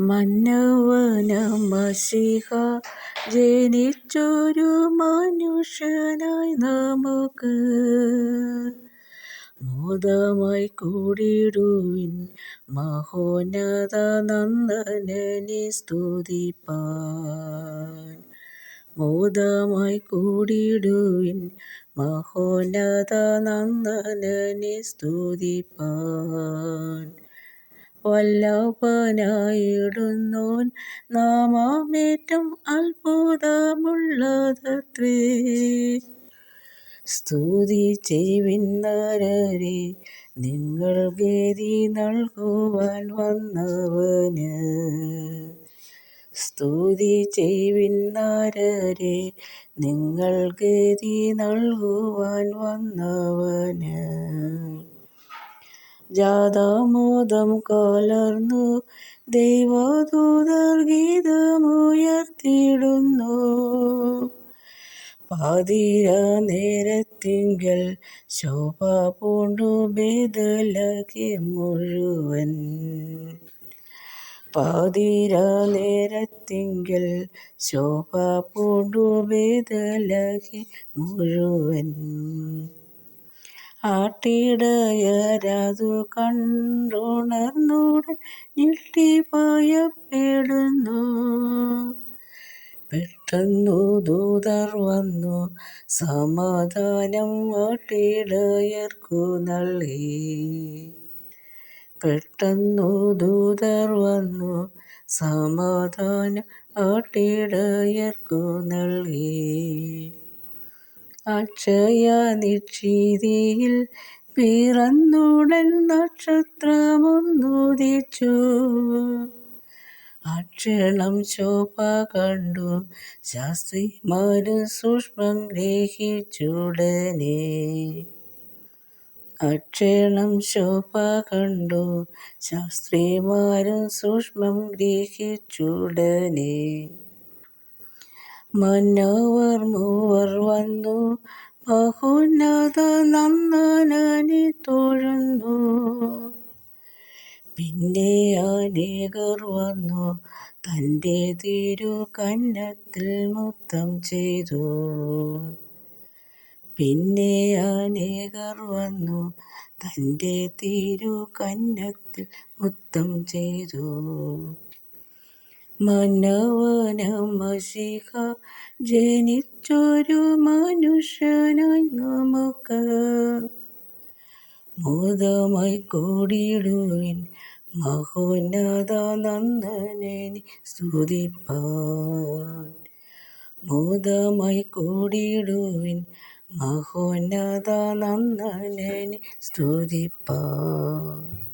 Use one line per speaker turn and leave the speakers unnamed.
മന്നവനമസിഹ ജനിച്ചൊരു മനുഷ്യനായി നമുക്ക്. മോദമായി കൂടിടുവിൻ മഹോന്നത നന്ദനനെ സ്തുതിപ്പാൻ. മോദമായി കൂടിടുവിൻ മഹോന്നത നന്ദനനെ സ്തുതിപ്പാൻ. വല്ലഭനായിടുന്നോൻ നാമാമേറ്റം അത്ഭുതമുള്ളതത്രേ. സ്തുതി ചെയ്യുന്നവരെ നിങ്ങൾ ഗതി നൽകുവാൻ വന്നവന്. സ്തുതി ചെയ്യുന്നവരെ നിങ്ങൾ ഗതി നൽകുവാൻ വന്നവന്. ജാതാമോദം കലർന്നു ദൈവദൂതർ ഗീതമുയർത്തിടുന്നു പാതിര നേരത്തിങ്കൽ ശോഭ പൂണ്ടു ബേദലകെ മുഴുവൻ. പാതിര നേരത്തിങ്കൽ ശോഭ പൂണ്ടു ബേദലകെ മുഴുവൻ. ആട്ടിടയരതു കണ്ടുണർന്നുടൻ ഞെട്ടിഭയപ്പെടുന്നു പെട്ടെന്നു ദൂതർ വന്നു സമാധാനം ആട്ടിടയർക്കു നൽകി. പെട്ടെന്നു ദൂതർ വന്നു സമാധാനം ആട്ടിടയർക്കു നൽകി. അക്ഷയ നിക്ഷീതിയിൽ പിറന്നുടൻ നക്ഷത്രമൊന്നുദിച്ചു. അക്ഷണം ശോഭ കണ്ടു. ശാസ്ത്രിമാരു സൂക്ഷ്മം ഗ്രഹിച്ചുടനെ. അക്ഷണം ശോഭ കണ്ടു. ശാസ്ത്രിമാരും സൂക്ഷ്മം ഗ്രഹിച്ചുടനെ. മന്നവർ മൂവർ വന്നു. ബഹുന്നത നന്ദനനെ തൊഴുന്നു. പിന്നെ അനേകർ വന്നു. തന്റെ തിരു കന്നത്തിൽ മുത്തം ചെയ്തു. പിന്നെ അനേകർ വന്നു. തന്റെ തിരു കന്നത്തിൽ മുത്തം ചെയ്തു. മനവനമസിഹ ജനിച്ചൊരു മനുഷ്യനായി നമുക്ക് മോദമായി കൂടിയിടുവിൻ മഹോന്നത നന്ദനെ സ്തുതിപ്പാൻ. ഭൂതമായി കൂടിയിടുവിൻ മഹോന്നത നന്ദനെ സ്തുതിപ്പാൻ.